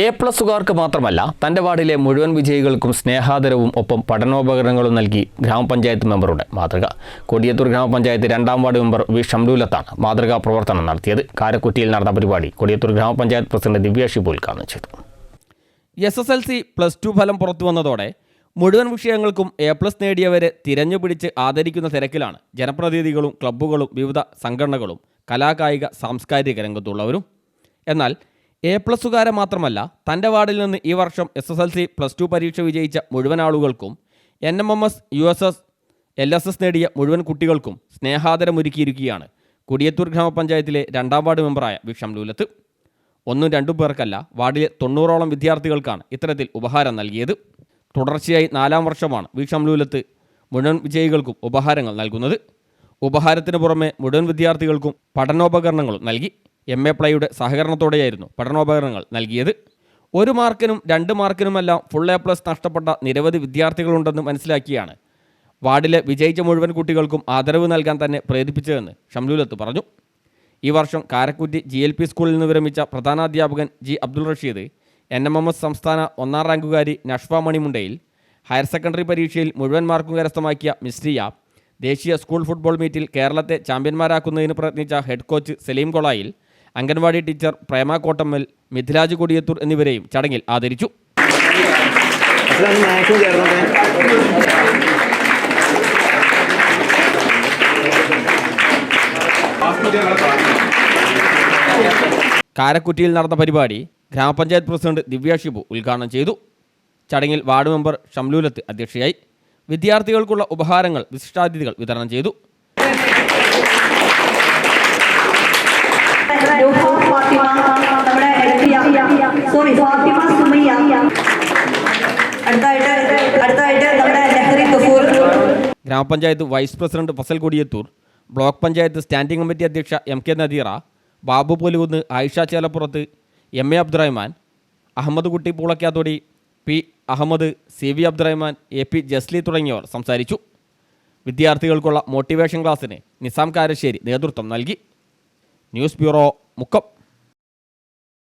A പ്ലസുകാർക്ക് മാത്രമല്ല തന്റെ വാർഡിലെ മുഴുവൻ വിജയികൾക്കും സ്നേഹാദരവും ഒപ്പം പഠനോപകരണങ്ങളും നൽകി ഗ്രാമപഞ്ചായത്ത് മെമ്പറുടെ മാതൃക. കൊടിയത്തൂർ ഗ്രാമപഞ്ചായത്ത് രണ്ടാം വാർഡ് മെമ്പർ വി. ഷംലൂലത്താണ് മാതൃകാ പ്രവർത്തനം നടത്തിയത്. കാരക്കുറ്റിയിൽ നടന്ന പരിപാടി കൊടിയത്തൂർ ഗ്രാമപഞ്ചായത്ത് പ്രസിഡന്റ് ദിവ്യ ഷിബു ഉദ്ഘാടനം ചെയ്തു S S L C plus two ഫലം പുറത്തു വന്നതോടെ മുഴുവൻ വിഷയങ്ങൾക്കും എ പ്ലസ് നേടിയവരെ തിരഞ്ഞുപിടിച്ച് ആദരിക്കുന്ന തിരക്കിലാണ് ജനപ്രതിനിധികളും ക്ലബ്ബുകളും വിവിധ സംഘടനകളും കലാകായിക സാംസ്കാരിക രംഗത്തുള്ളവരും. എന്നാൽ എ പ്ലസുകാരെ മാത്രമല്ല തന്റെ വാർഡിൽ നിന്ന് ഈ വർഷം S S L C plus two പരീക്ഷ വിജയിച്ച മുഴുവൻ ആളുകൾക്കും N M M S U S S L S S നേടിയ മുഴുവൻ കുട്ടികൾക്കും സ്നേഹാദരമൊരുക്കിയിരിക്കുകയാണ് കുടിയത്തൂർ ഗ്രാമപഞ്ചായത്തിലെ രണ്ടാം വാർഡ് മെമ്പറായ വിഷം ലൂലത്ത്. ഒന്നും രണ്ടും പേർക്കല്ല വാർഡിലെ തൊണ്ണൂറോളം വിദ്യാർത്ഥികൾക്കാണ് ഇത്തരത്തിൽ ഉപഹാരം നൽകിയത്. തുടർച്ചയായി നാലാം വർഷമാണ് വി ലൂലത്ത് മുഴുവൻ വിജയികൾക്കും ഉപഹാരങ്ങൾ നൽകുന്നത്. ഉപഹാരത്തിന് പുറമെ മുഴുവൻ വിദ്യാർത്ഥികൾക്കും പഠനോപകരണങ്ങളും നൽകി. എം എ പ്ലൈയുടെ സഹകരണത്തോടെയായിരുന്നു പഠനോപകരണങ്ങൾ നൽകിയത്. ഒരു മാർക്കിനും രണ്ട് മാർക്കിനുമെല്ലാം ഫുൾ എ പ്ലസ് നഷ്ടപ്പെട്ട നിരവധി വിദ്യാർത്ഥികളുണ്ടെന്ന് മനസ്സിലാക്കിയാണ് വാർഡിലെ വിജയിച്ച മുഴുവൻ കുട്ടികൾക്കും ആദരവ് നൽകാൻ തന്നെ പ്രേരിപ്പിച്ചതെന്ന് ഷംലൂലത്ത് പറഞ്ഞു. ഈ വർഷം കാരക്കുറ്റി ജി എൽ പി സ്കൂളിൽ നിന്ന് വിരമിച്ച പ്രധാനാധ്യാപകൻ G Abdul Rasheed N M M S സംസ്ഥാന ഒന്നാം റാങ്കുകാരി നഷ്ഫ മണിമുണ്ടയിൽ ഹയർ സെക്കൻഡറി പരീക്ഷയിൽ മുഴുവൻ മാർക്കും കരസ്ഥമാക്കിയ മിസ്രിയ ദേശീയ സ്കൂൾ ഫുട്ബോൾ മീറ്റിൽ കേരളത്തെ ചാമ്പ്യന്മാരാക്കുന്നതിന് പ്രയത്നിച്ച head coach Saleem Kolayil anganwadi teacher Prema Kottammal Mithilaj Kodiyathur എന്നിവരെയും ചടങ്ങിൽ ആദരിച്ചു. കാരക്കുറ്റിയിൽ നടന്ന പരിപാടി ഗ്രാമപഞ്ചായത്ത് പ്രസിഡന്റ് ദിവ്യ ഷിബു ഉദ്ഘാടനം ചെയ്തു. ചടങ്ങിൽ വാർഡ് മെമ്പർ ഷംലൂലത്ത് അധ്യക്ഷയായി. വിദ്യാർത്ഥികൾക്കുള്ള ഉപഹാരങ്ങൾ വിശിഷ്ടാതിഥികൾ വിതരണം ചെയ്തു. അടുത്തായിട്ട് നമ്മുടെ കഫൂർ. ഗ്രാമപഞ്ചായത്ത് vice president Fazal Kodiyathur block panchayat standing committee അധ്യക്ഷ M K Nadeera Babu Polukunnu Ayisha Chelappurath M A Abdurahman Ahammed Kutty Poolakkathodi P Ahammed C V Abdurahman A P Jasli തുടങ്ങിയവർ സംസാരിച്ചു. വിദ്യാർത്ഥികൾക്കുള്ള മോട്ടിവേഷൻ ക്ലാസ്സിന് നിസാം കാരശ്ശേരി നേതൃത്വം നൽകി. News bureau Mukkam.